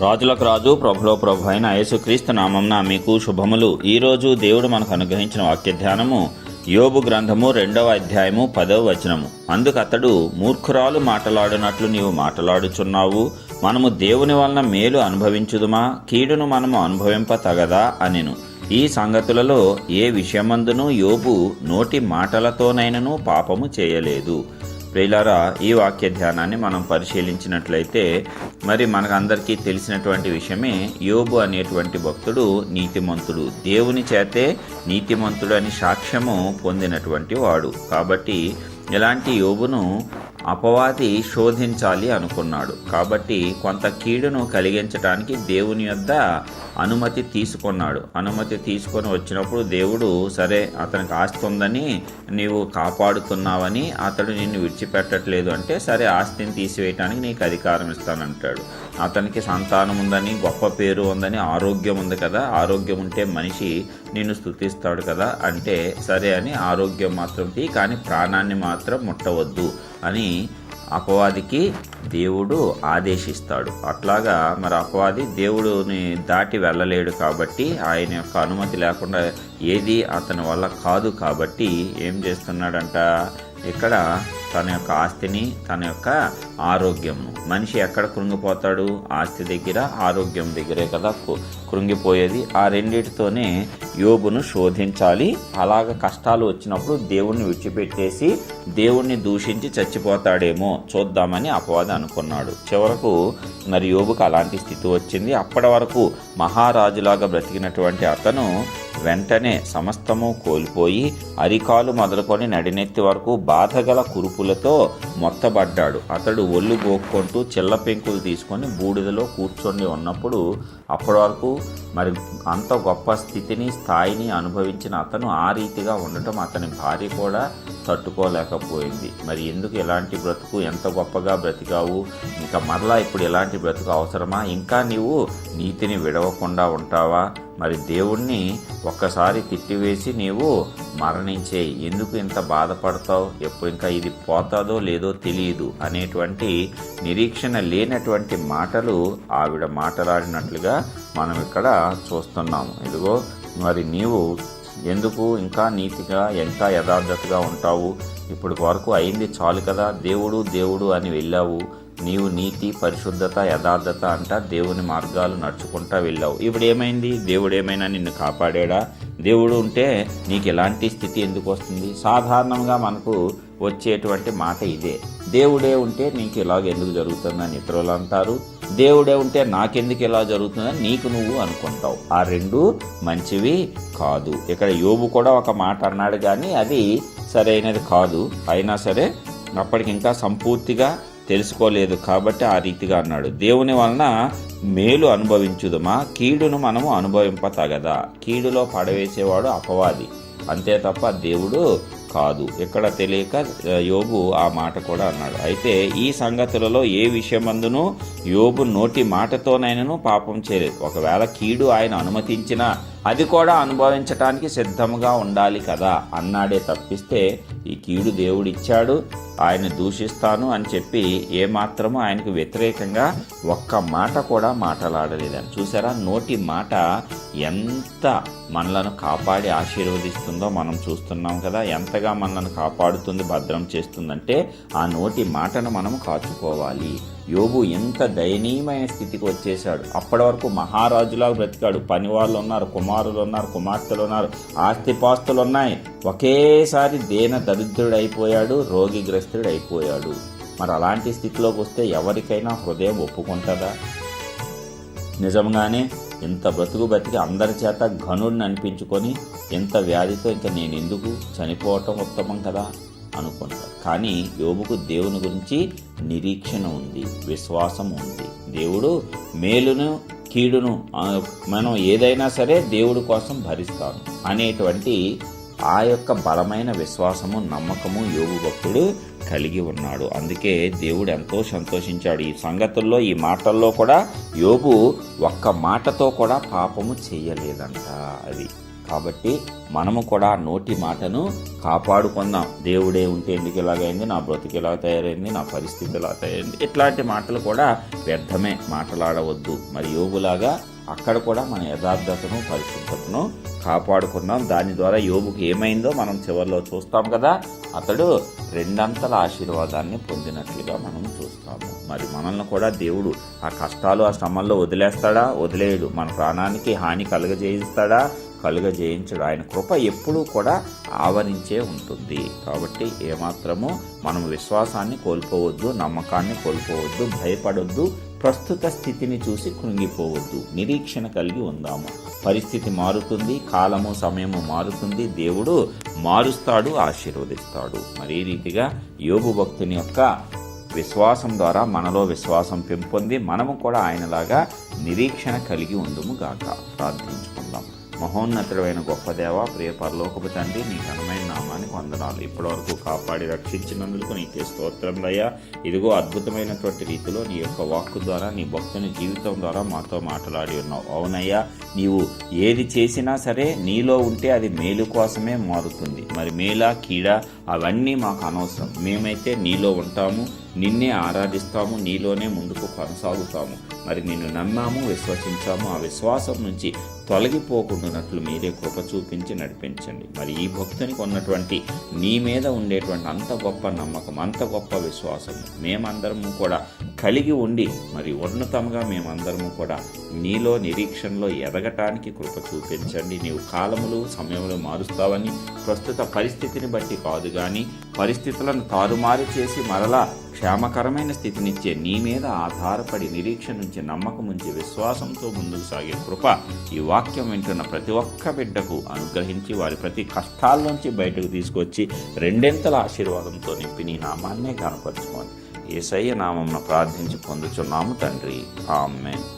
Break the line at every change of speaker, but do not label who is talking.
రాజులకు రాజు ప్రభులో ప్రభు అయిన యేసుక్రీస్తు నామంన మీకు శుభములు. ఈరోజు దేవుడు మనకు అనుగ్రహించిన వాక్య ధ్యానము యోబు గ్రంథము రెండవ అధ్యాయము పదవ వచనము. అందుకు అతడు మూర్ఖురాలు మాటలాడునట్లు నీవు మాటలాడుచున్నావు. మనము దేవుని వలన మేలు అనుభవించుదుమా? కీడును మనము అనుభవింప తగదా అనెను. ఈ సంగతులలో ఏ విషయమందునూ యోబు నోటి మాటలతోనైనను పాపము చేయలేదు. ప్రియులారా ఈ వాక్య ధ్యానాన్ని మనం పరిశీలించినట్లయితే మరి మనకందరికీ తెలిసినటువంటి విషయమే యోబు అనేటువంటి భక్తుడు నీతిమంతుడు. దేవుని చేతే నీతిమంతుడు అని సాక్ష్యము పొందినటువంటి వాడు. కాబట్టి ఇలాంటి యోబును అపవాది శోధించాలి అనుకున్నాడు. కాబట్టి కొంత కీడును కలిగించడానికి దేవుని యొద్ద అనుమతి తీసుకున్నాడు. అనుమతి తీసుకొని వచ్చినప్పుడు దేవుడు సరే అతనికి ఆస్తి ఉందని నీవు కాపాడుతున్నావని అతడు నిన్ను విడిచిపెట్టట్లేదు అంటే సరే ఆస్తిని తీసివేయటానికి నీకు అధికారం ఇస్తానంటాడు. అతనికి సంతానం ఉందని గొప్ప పేరు ఉందని ఆరోగ్యం ఉంది కదా ఆరోగ్యం ఉంటే మనిషి నిన్ను స్థుతిస్తాడు కదా అంటే సరే అని ఆరోగ్యం మాత్రం తీ కానీ ప్రాణాన్ని మాత్రం ముట్టవద్దు అని అపవాదికి దేవుడు ఆదేశిస్తాడు. అట్లాగా మరి అపవాది దేవుడుని దాటి వెళ్ళలేడు కాబట్టి ఆయన యొక్క అనుమతి లేకుండా ఏది అతని వల్ల కాదు కాబట్టి ఏం చేస్తున్నాడంట? ఇక్కడ తన యొక్క ఆస్తిని తన యొక్క ఆరోగ్యంను మనిషి ఎక్కడ కృంగిపోతాడు? ఆస్తి దగ్గర ఆరోగ్యం దగ్గరే కదా కు- కృంగిపోయేది. ఆ రెండిటితోనే యోగును శోధించాలి. అలాగ కష్టాలు వచ్చినప్పుడు దేవుణ్ణి విడిచిపెట్టేసి దేవుణ్ణి దూషించి చచ్చిపోతాడేమో చూద్దామని అపవాది అనుకున్నాడు. చివరకు మరి యోగుకు అలాంటి స్థితి వచ్చింది. అప్పటి వరకు మహారాజులాగా బ్రతికినటువంటి అతను వెంటనే సమస్తము కోల్పోయి అరికాలు మొదలుకొని నడినెత్తి వరకు బాధగల కురుపులతో మొత్తబడ్డాడు. అతడు ఒళ్ళు గోక్కుంటూ చిల్ల పెంకులు తీసుకొని బూడిదలో కూర్చొని ఉన్నప్పుడు అప్పటి వరకు మరి అంత గొప్ప స్థితిని స్థాయిని అనుభవించిన అతను ఆ రీతిగా ఉండటం అతని భార్య కూడా తట్టుకోలేకపోయింది. మరి ఎందుకు ఎలాంటి బ్రతుకు? ఎంత గొప్పగా బ్రతికావు? ఇంకా మరలా ఇప్పుడు ఎలాంటి బ్రతుకు అవసరమా? ఇంకా నీవు నీతిని విడవకుండా ఉంటావా? మరి దేవుణ్ణి ఒక్కసారి తిట్టివేసి నీవు మరణించేయి. ఎందుకు ఇంత బాధపడతావు? ఎప్పుడు ఇంకా ఇది పోతాదో లేదో తెలియదు అనేటువంటి నిరీక్షణ లేనటువంటి మాటలు ఆవిడ మాట్లాడినట్లుగా మనం ఇక్కడ చూస్తున్నాము. ఇదిగో మరి నీవు ఎందుకు ఇంకా నీతిగా ఇంకా యథార్థతగా ఉంటావు? ఇప్పుడు వరకు అయింది చాలు కదా. దేవుడు దేవుడు అని వెళ్ళావు. నీవు నీతి పరిశుద్ధత యథార్థత అంట దేవుని మార్గాలు నడుచుకుంటా వెళ్ళావు. ఇప్పుడు ఏమైంది? దేవుడు ఏమైనా నిన్ను కాపాడాడా? దేవుడు ఉంటే నీకు ఎలాంటి స్థితి ఎందుకు వస్తుంది? సాధారణంగా మనకు వచ్చేటువంటి మాట ఇదే. దేవుడే ఉంటే నీకు ఇలాగ ఎందుకు జరుగుతుందని ఇతరులు అంటారు. దేవుడే ఉంటే నాకెందుకు ఇలా జరుగుతుందని నీకు నువ్వు అనుకుంటావు. ఆ రెండు మంచివి కాదు. ఇక్కడ యోబు కూడా ఒక మాట అన్నాడు కానీ అది సరైనది కాదు. అయినా సరే అప్పటికి ఇంకా సంపూర్తిగా తెలుసుకోలేదు కాబట్టి ఆ రీతిగా అన్నాడు. దేవుని వలన మేలు అనుభవించుదమా? కీడును మనము అనుభవింప తగదా. కీడులో పడవేసేవాడు అపవాది. అంతే తప్ప దేవుడు కాదు. ఎక్కడ తెలియక యోబు ఆ మాట కూడా అన్నాడు. అయితే ఈ సంగతులలో ఏ విషయమందును యోబు నోటి మాటతోనైనను పాపం చేయలేదు. ఒకవేళ కీడు ఆయన అనుమతించినా అది కూడా అనుభవించటానికి సిద్ధంగా ఉండాలి కదా అన్నాడే తప్పిస్తే ఈ కీడు దేవుడిచ్చాడు. ఆయన దూషిస్తాను అని చెప్పి ఏమాత్రము ఆయనకు వ్యతిరేకంగా ఒక్క మాట కూడా మాట్లాడలేదని చూసారా? నోటి మాట ఎంత మనలను కాపాడి ఆశీర్వదిస్తుందో మనం చూస్తున్నాం కదా. ఎంతగా మనల్ని కాపాడుతుంది భద్రం చేస్తుందంటే ఆ నోటి మాటను మనం కాచుకోవాలి. యోబు ఎంత దయనీయమైన స్థితికి వచ్చేసాడు అప్పటి వరకు మహారాజులా బ్రతికాడు. పని వాళ్ళు ఉన్నారు కుమారులు ఉన్నారు కుమార్తెలు ఉన్నారు ఆస్తిపాస్తులు ఉన్నాయి ఒకేసారి దేన దరిద్రుడైపోయాడు రోగిగ్రస్తుడు అయిపోయాడు మరి అలాంటి స్థితిలోకి వస్తే ఎవరికైనా హృదయం ఒప్పుకుంటుందా? నిజంగానే ఇంత బ్రతుకు బతికి అందరి చేత ఘనుడిని అనిపించుకొని ఇంత వ్యాధితో ఇంకా నేను ఎందుకు చనిపోవటం ఉత్తమం కదా. అనుకుంటారు. కానీ యోబుకు దేవుని గురించి నిరీక్షణ ఉంది విశ్వాసం ఉంది. దేవుడు మేలును కీడును మనం ఏదైనా సరే దేవుడి కోసం భరిస్తాను అనేటువంటి ఆ యొక్క బలమైన విశ్వాసము నమ్మకము యోగు భక్తుడు కలిగి ఉన్నాడు. అందుకే దేవుడు ఎంతో సంతోషించాడు. ఈ సంగతుల్లో ఈ మాటల్లో కూడా యోబు ఒక్క మాటతో కూడా పాపము చేయలేదంట అది. కాబట్టి మనము కూడా నోటి మాటను కాపాడుకుందాం. దేవుడే ఉంటే ఎందుకు ఇలాగైంది? నా బ్రతికి ఎలా తయారైంది? నా పరిస్థితి ఎలా తయారైంది? ఇట్లాంటి మాటలు కూడా వ్యర్థమే. మాట్లాడవద్దు. మరి యోగులాగా అక్కడ కూడా మన యథార్థతను పరిశుద్ధతను కాపాడుకున్నాం దాని ద్వారా యోగుకి ఏమైందో మనం చివరిలో చూస్తాం కదా. అతడు రెండంతల ఆశీర్వాదాన్ని పొందినట్లుగా మనం చూస్తాము. మరి మనల్ని కూడా దేవుడు ఆ కష్టాలు ఆ శ్రమల్లో వదిలేస్తాడా? వదిలేయడు మన ప్రాణానికి హాని కలుగజేయిస్తాడా? కలుగజేయించడు ఆయన కృప ఎప్పుడూ కూడా ఆవరించే ఉంటుంది. కాబట్టి ఏమాత్రము మనం విశ్వాసాన్ని కోల్పోవద్దు నమ్మకాన్ని కోల్పోవద్దు భయపడొద్దు ప్రస్తుత స్థితిని చూసి కృంగిపోవద్దు. నిరీక్షణ కలిగి ఉందాము. పరిస్థితి మారుతుంది కాలము సమయము మారుతుంది. దేవుడు మారుస్తాడు ఆశీర్వదిస్తాడు. మరి రీతిగా యోగు భక్తుని యొక్క విశ్వాసం ద్వారా మనలో విశ్వాసం పెంపొంది మనము కూడా ఆయనలాగా నిరీక్షణ కలిగి ఉందుము గాక. ప్రార్థించుకుందాం. మహోన్నతుడైన గొప్ప దేవ ప్రియ పరలోకపు తండ్రి నీ ఘనమైన నామాన్ని వందనాలు. ఇప్పటివరకు కాపాడి రక్షించినందుకు నీకే స్తోత్రములయ్యా ఇదిగో అద్భుతమైనటువంటి రీతిలో నీ యొక్క వాక్కు ద్వారా నీ భక్తుని జీవితం ద్వారా మాతో మాట్లాడి ఉన్నావు. అవునయ్యా నీవు ఏది చేసినా సరే నీలో ఉంటే అది మేలు కోసమే మారుతుంది. మరి మేలా కీడా అవన్నీ మాకు అనవసరం. మేమైతే నీలో ఉంటాము నిన్నే ఆరాధిస్తాము నీలోనే ముందుకు కొనసాగుతాము. మరి నిన్ను నమ్మాము విశ్వసించాము. ఆ విశ్వాసం నుంచి తొలగిపోకుండానట్లు మీరే కృప చూపించి నడిపించండి. మరి ఈ భక్తునికి ఉన్నటువంటి నీ మీద ఉండేటువంటి అంత గొప్ప నమ్మకం అంత గొప్ప విశ్వాసం మేమందరము కూడా కలిగి ఉండి మరి ఉన్నతంగా మేమందరము కూడా నీలో నిరీక్షణలో ఎదగటానికి కృప చూపించండి. నీవు కాలములు సమయములు మారుస్తావని ప్రస్తుత పరిస్థితిని బట్టి కాదు కానీ పరిస్థితులను తారుమారు చేసి మరలా క్షేమకరమైన స్థితినిచ్చే నీ మీద ఆధారపడి నిరీక్ష నుంచి నమ్మకం ఉంచి విశ్వాసంతో ముందుకు సాగే కృప ఈ వాక్యం వింటున్న ప్రతి ఒక్క బిడ్డకు అనుగ్రహించి వారి ప్రతి కష్టాల్లోంచి బయటకు తీసుకొచ్చి రెండెంతల ఆశీర్వాదంతో నింపి నీ నామాన్నే కనపరచుకోండి ఏసయ్య నామం ప్రార్థించి పొందుచున్నాము తండ్రి. ఆమెన్.